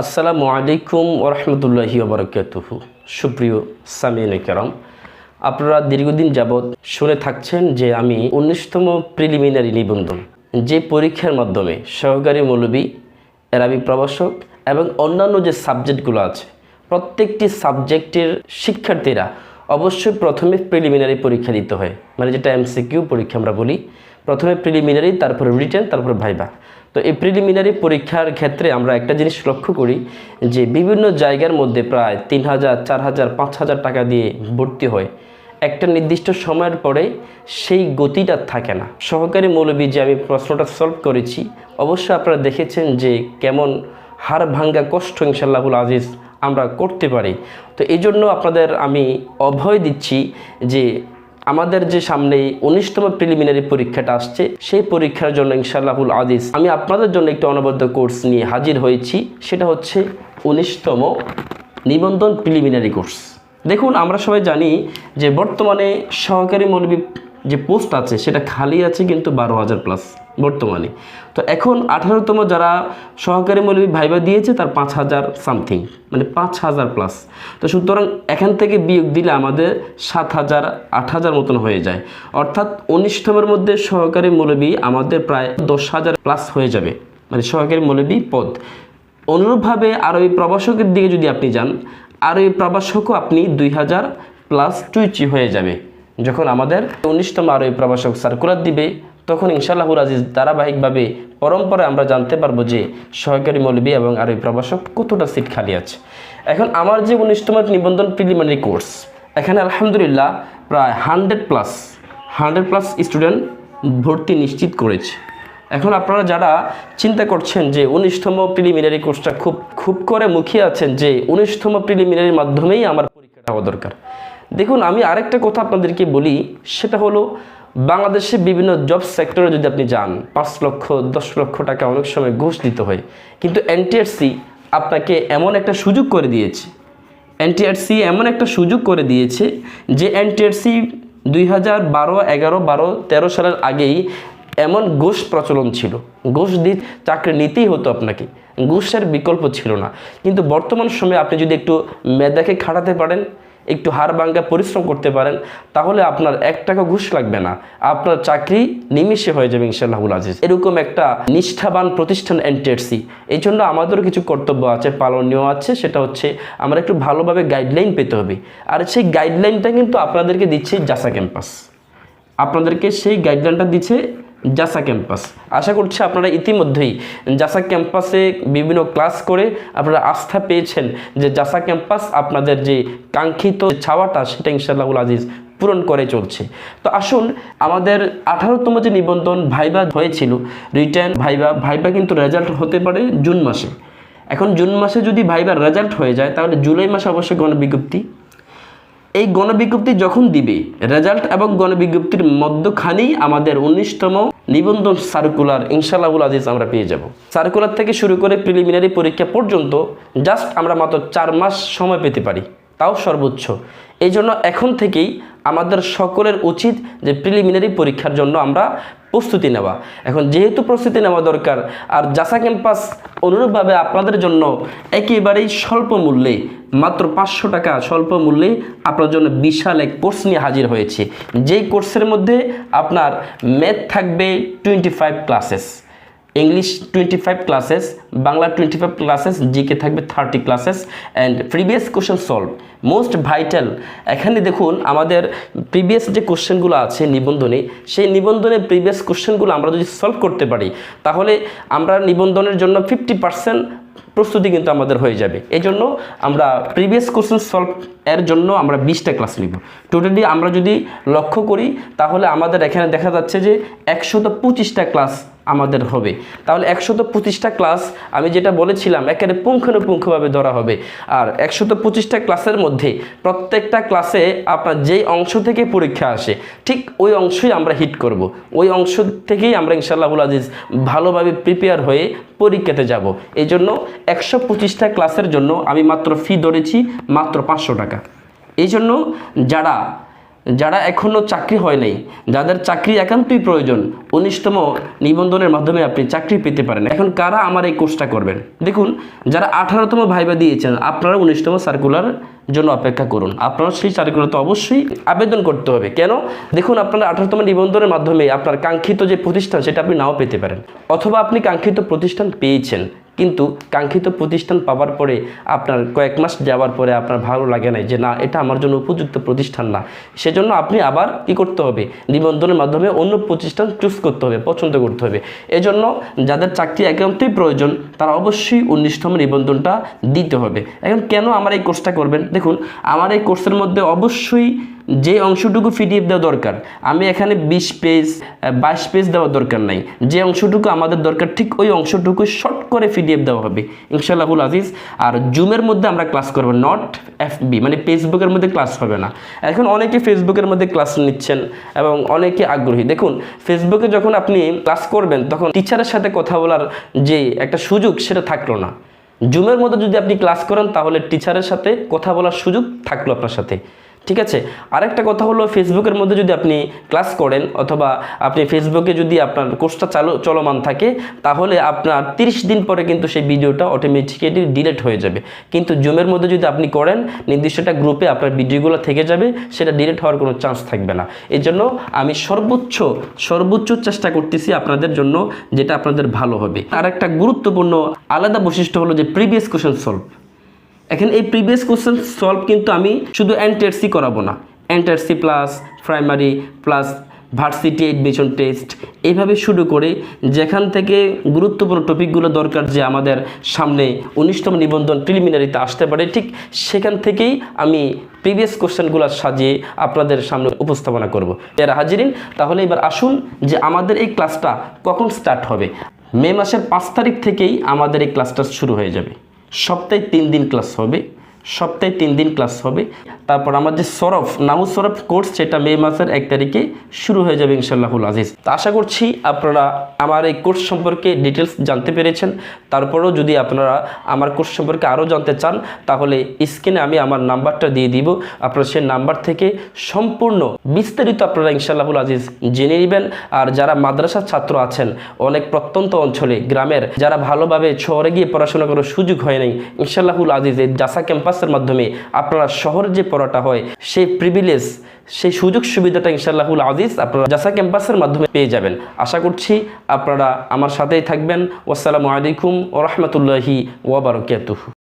আসসালামু আলাইকুম ওরহমতুল্লাহি ওবরাকাতুহু। সুপ্রিয় সামিন কেরম, আপনারা দীর্ঘদিন যাবৎ শুনে থাকছেন যে আমি উনিশতম প্রিলিমিনারি নিবন্ধন, যে পরীক্ষার মাধ্যমে সহকারী মৌলবী, এরাবি প্রবাসক এবং অন্যান্য যে সাবজেক্টগুলো আছে, প্রত্যেকটি সাবজেক্টের শিক্ষার্থীরা অবশ্যই প্রথমে প্রিলিমিনারি পরীক্ষা দিতে হয়। মানে যেটা এমসিকিউ পরীক্ষা আমরা বলি। প্রথমে প্রিলিমিনারি, তারপরে রিটার্ন তারপরে ভাইবা। তো এই প্রিলিমিনারি পরীক্ষার ক্ষেত্রে আমরা একটা জিনিস লক্ষ্য করি যে বিভিন্ন জায়গার মধ্যে প্রায় তিন হাজার, চার হাজার, পাঁচ হাজার টাকা দিয়ে ভর্তি হয়। একটা নির্দিষ্ট সময়ের পরে সেই গতিটা থাকে না। সহকারী মৌলবী যে আমি প্রশ্নটা সলভ করেছি, অবশ্যই আপনারা দেখেছেন যে কেমন হাড় ভাঙ্গা কষ্ট ইনশাল্লাহুল আজিজ আমরা করতে পারি। তো এই জন্য আপনাদের আমি অভয় দিচ্ছি যে আমাদের যে সামনে উনিশতম প্রিলিমিনারি পরীক্ষাটা আসছে, সেই পরীক্ষার জন্য ইনশাল্লাহুল আদিস আমি আপনাদের জন্য একটি অনবদ্য কোর্স নিয়ে হাজির হয়েছি। সেটা হচ্ছে উনিশতম নিবন্ধন প্রিলিমিনারি কোর্স দেখুন, আমরা সবাই জানি যে বর্তমানে সহকারী মৌলবী যে পোস্ট আছে, সেটা খালি আছে কিন্তু বারো হাজার প্লাস বর্তমানে। তো এখন আঠারোতম যারা সহকারী মৌলবী ভাইবা দিয়েছে তার পাঁচ হাজার সামথিং মানে পাঁচ হাজার প্লাস। তো সুতরাং এখান থেকে বিয়োগ দিলে আমাদের সাত হাজার, আট হাজার মতন হয়ে যায়। অর্থাৎ উনিশতমের মধ্যে সহকারী মৌলবী আমাদের প্রায় দশ হাজার প্লাস হয়ে যাবে মানে সহকারী মৌলবী পদ। অনুরূপভাবে আরও এই প্রবাসকের দিকে যদি আপনি যান, আর এই প্রবাসকও আপনি দুই হাজার প্লাস টুইচি হয়ে যাবে, যখন আমাদের উনিশতম এই প্রবাসক সার্কুলার দিবে। তখন ইনশাল্লাহুর আজিজ ধারাবাহিকভাবে পরম্পরায় আমরা জানতে পারব যে সহকারী মৌলবী এবং আরবি প্রবাসক কতটা সিট খালি আছে। এখন আমার যে উনিশতম নিবন্ধন প্রিলিমিনারি কোর্স এখানে আলহামদুলিল্লাহ প্রায় hundred plus hundred plus student ভর্তি নিশ্চিত করেছে। এখন আপনারা যারা চিন্তা করছেন যে উনিশতম প্রিলিমিনারি কোর্সটা খুব খুব করে মুখিয়ে আছেন যে উনিশতম প্রিলিমিনারির মাধ্যমেই আমার পরীক্ষাটা হওয়া দরকার। দেখুন, আমি আরেকটা কথা আপনাদেরকে বলি, সেটা হলো বাংলাদেশে বিভিন্ন জব সেক্টরে যদি আপনি যান, পাঁচ লক্ষ, দশ লক্ষ টাকা অনেক সময় ঘুষ দিতে হয়। কিন্তু এনটিআরসি আপনাকে এমন একটা সুযোগ করে দিয়েছে এনটিআরসি এমন একটা সুযোগ করে দিয়েছে যে এনটিআরসি দুই হাজার বারো, এগারো, বারো, তেরো সালের আগেই এমন ঘুষ প্রচলন ছিল। ঘুষ দিয়ে চাকরি নিতেই হতো আপনাকে। ঘুষের বিকল্প ছিল না। কিন্তু বর্তমান সময়ে আপনি যদি একটু মেধাকে খাটাতে পারেন একটু হাড় ভাঙ্গা পরিশ্রম করতে পারেন, তাহলে আপনার এক টাকা ঘুষ লাগবে না। আপনার চাকরি নিমিষে হয়ে যাবে ইনশাল্লাহুল আজিজ। এরকম একটা নিষ্ঠাবান প্রতিষ্ঠান এনটিএসসি এই জন্য আমাদেরও কিছু কর্তব্য আছে, পালনীয় আছে, সেটা হচ্ছে আমরা একটু ভালোভাবে গাইডলাইন পেতে হবে। আর সেই গাইডলাইনটা কিন্তু আপনাদেরকে দিচ্ছে জাসা ক্যাম্পাস। আপনাদেরকে সেই গাইডলাইনটা দিচ্ছে জাসা ক্যাম্পাস। আশা করছি আপনারা ইতিমধ্যেই জাসা ক্যাম্পাসে বিভিন্ন ক্লাস করে আপনারা আস্থা পেয়েছেন যে জাসা ক্যাম্পাস আপনাদের যে কাঙ্ক্ষিত ছাওয়াটা সেটা ইনশাল্লাহুল আজিজ পূরণ করে চলছে। তো আসুন, আমাদের আঠারোতম যে নিবন্ধন ভাইবা হয়েছিল রিটার্ন ভাইবা ভাইবা কিন্তু রেজাল্ট হতে পারে জুন মাসে। এখন জুন মাসে যদি ভাইবার রেজাল্ট হয়ে যায়, তাহলে জুলাই মাসে অবশ্যই গণবিজ্ঞপ্তি এই গণবিজ্ঞপ্তি যখন দিবে রেজাল্ট এবং গণবিজ্ঞপ্তির মধ্যখানেই আমাদের উনিশতম নিবন্ধন সার্কুলার ইনশাল্লাহুল আজিজ আমরা পেয়ে যাব। সার্কুলার থেকে শুরু করে প্রিলিমিনারি পরীক্ষা পর্যন্ত জাস্ট আমরা মাত্র চার মাস সময় পেতে পারি, তাও সর্বোচ্চ। এই জন্য এখন থেকেই আমাদের সকলের উচিত যে প্রিলিমিনারি পরীক্ষার জন্য আমরা প্রস্তুতি নেওয়া। এখন যেহেতু প্রস্তুতি নেওয়া দরকার, আর জাসা ক্যাম্পাস অনুরূপভাবে আপনাদের জন্য একেবারেই স্বল্প মূল্যে, মাত্র পাঁচশো টাকা স্বল্প মূল্যে আপনার জন্য বিশাল এক কোর্স নিয়ে হাজির হয়েছে। যেই কোর্সের মধ্যে আপনার ম্যাথ থাকবে twenty five classes English twenty five classes Bangla twenty five classes GK থাকবে thirty classes and previous question solve most vital এখানে দেখুন, আমাদের প্রিভিয়াস যে কোশ্চেনগুলো আছে, নিবন্ধনে, সেই নিবন্ধনে প্রিভিয়াস কোশ্চেনগুলো আমরা যদি সলভ করতে পারি, তাহলে আমরা নিবন্ধনের জন্য ফিফটি পার্সেন্ট প্রস্তুতি কিন্তু আমাদের হয়ে যাবে। এই জন্য আমরা প্রিভিয়াস কোশ্চেন সলভ এর জন্য আমরা বিশটা ক্লাস নিব। টোটালি আমরা যদি লক্ষ্য করি, তাহলে আমাদের এখানে দেখা যাচ্ছে যে একশত পঁচিশটা ক্লাস আমাদের হবে। তাহলে একশত পঁচিশটা ক্লাস আমি যেটা বলেছিলাম, একেবারে পুঙ্খানুপুঙ্খভাবে ধরা হবে। আর একশত পঁচিশটা ক্লাসের মধ্যে প্রত্যেকটা ক্লাসে আপনার যেই অংশ থেকে পরীক্ষা আসে, ঠিক ওই অংশই আমরা হিট করব। ওই অংশ থেকেই আমরা ইনশাল্লাহুল আজিজ ভালোভাবে প্রিপেয়ার হয়ে পরীক্ষাতে যাব। এই জন্য একশো পঁচিশটা ক্লাসের জন্য আমি মাত্র ফি ধরেছি মাত্র পাঁচশো টাকা। এই জন্য যারা যারা এখনও চাকরি হয় নাই, যাদের চাকরি একান্তই প্রয়োজন, উনিশতম নিবন্ধনের মাধ্যমে আপনি চাকরি পেতে পারেন। এখন কারা আমার এই কোর্সটা করবেন? দেখুন, যারা আঠারোতম ভাইবা দিয়েছেন, আপনারা উনিশতম সার্কুলার জন্য অপেক্ষা করুন। আপনারা সেই সার্কুলার তো অবশ্যই আবেদন করতে হবে। কেন? দেখুন, আপনারা আঠারোতম নিবন্ধনের মাধ্যমে আপনার কাঙ্ক্ষিত যে প্রতিষ্ঠান, সেটা আপনি নাও পেতে পারেন। অথবা আপনি কাঙ্ক্ষিত প্রতিষ্ঠান পেয়েছেন। কিন্তু কাঙ্ক্ষিত প্রতিষ্ঠান পাওয়ার পরে আপনার কয়েক মাস যাওয়ার পরে আপনার ভালো লাগে নাই যে, না, এটা আমার জন্য উপযুক্ত প্রতিষ্ঠান না। সেজন্য আপনি আবার কি করতে হবে? নিবন্ধনের মাধ্যমে অন্য প্রতিষ্ঠান চুজ করতে হবে, পছন্দ করতে হবে। এজন্য যাদের চাকরি একান্তই প্রয়োজন, তারা অবশ্যই উনিশতম নিবন্ধনটা দিতে হবে। এখন কেন আমার এই কোর্সটা করবেন? দেখুন, আমার এই কোর্সের মধ্যে অবশ্যই যে অংশটুকু পিডিএফ দেওয়া দরকার, আমি এখানে বিশ পেজ বাইশ পেজ দেওয়ার দরকার নাই। যে অংশটুকু আমাদের দরকার, ঠিক ওই অংশটুকু শর্ট করে পিডিএফ দেওয়া হবে ইনশাল্লাহুল আজিজ। আর জুমের মধ্যে আমরা ক্লাস করব নট এফবি মানে ফেসবুকের মধ্যে ক্লাস হবে না। এখন অনেকে ফেসবুকের মধ্যে ক্লাস নিচ্ছেন এবং অনেকে আগ্রহী। দেখুন, ফেসবুকে যখন আপনি ক্লাস করবেন, তখন টিচারের সাথে কথা বলার যে একটা সুযোগ, সেটা থাকল না। জুমের মধ্যে যদি আপনি ক্লাস করেন, তাহলে টিচারের সাথে কথা বলার সুযোগ থাকল আপনার সাথে। ঠিক আছে? আরেকটা কথা হলো ফেসবুকের মধ্যে যদি আপনি ক্লাস করেন অথবা আপনি ফেসবুকে যদি আপনার কোর্সটা চালু, চলমান থাকে, তাহলে আপনার 30 দিন পরে কিন্তু সেই ভিডিওটা অটোমেটিক্যালি ডিলেট হয়ে যাবে। কিন্তু জুমের মধ্যে যদি আপনি করেন, নির্দিষ্ট একটা গ্রুপে আপনার ভিডিওগুলো থেকে যাবে, সেটা ডিলিট হওয়ার কোনো চান্স থাকবে না। এই জন্য আমি সর্বোচ্চ সর্বোচ্চ চেষ্টা করতেছি আপনাদের জন্য যেটা আপনাদের ভালো হবে। আর একটা গুরুত্বপূর্ণ, আলাদা বৈশিষ্ট্য হলো যে প্রিভিয়াস কোশ্চেন সলভ এখন এই প্রিভিয়াস কোশ্চেন সলভ কিন্তু আমি শুধু এনটিআরসি করাবো না। NTRC plus primary plus varsity admission test এইভাবে শুরু করে যেখান থেকে গুরুত্বপূর্ণ টপিকগুলো দরকার যে আমাদের সামনে উনিশতম নিবন্ধন প্রিলিমিনারিতে আসতে পারে, ঠিক সেখান থেকেই আমি প্রিভিয়াস কোশ্চেনগুলো সাজিয়ে আপনাদের সামনে উপস্থাপনা করব। এরা হাজিরিন তাহলে এবার আসুন যে আমাদের এই ক্লাসটা কখন স্টার্ট হবে। মে মাসের পাঁচ তারিখ থেকেই আমাদের এই ক্লাসটা শুরু হয়ে যাবে। সপ্তাহে তিন দিন ক্লাস হবে। সপ্তাহে তিন দিন ক্লাস হবে। তারপর আমার যে সরফ নামু সরফ কোর্স সেটা মে মাসের এক তারিখে শুরু হয়ে যাবে ইনশাল্লাহুল আজিজ। তো আশা করছি আপনারা আমার এই কোর্স সম্পর্কে ডিটেলস জানতে পেরেছেন। তারপরেও যদি আপনারা আমার কোর্স সম্পর্কে আরও জানতে চান, তাহলে স্ক্রিনে আমি আমার নাম্বারটা দিয়ে দিব। আপনারা সেই নাম্বার থেকে সম্পূর্ণ বিস্তারিত আপনারা ইনশাল্লাহুল আজিজ জেনে নেবেন। আর যারা মাদ্রাসার ছাত্র আছেন, অনেক প্রত্যন্ত অঞ্চলে, গ্রামের, যারা ভালোভাবে শহরে গিয়ে পড়াশোনা করার সুযোগ হয় নাই ইনশাল্লাহুল আজিজ এই জাসা ক্যাম্পাসের মাধ্যমে আপনারা শহরে যে পড়াটা হয়, সেই প্রিভিলেজ সেই সুযোগ সুবিধাটা ইনশাল্লাহুল আজিজ আপনারা জাসা ক্যাম্পাসের মাধ্যমে পেয়ে যাবেন। আশা করছি আপনারা আমার সাথেই থাকবেন। ওয়াসালামু আলাইকুম ও রহমতুল্লাহি ওয়াবারকাতুহু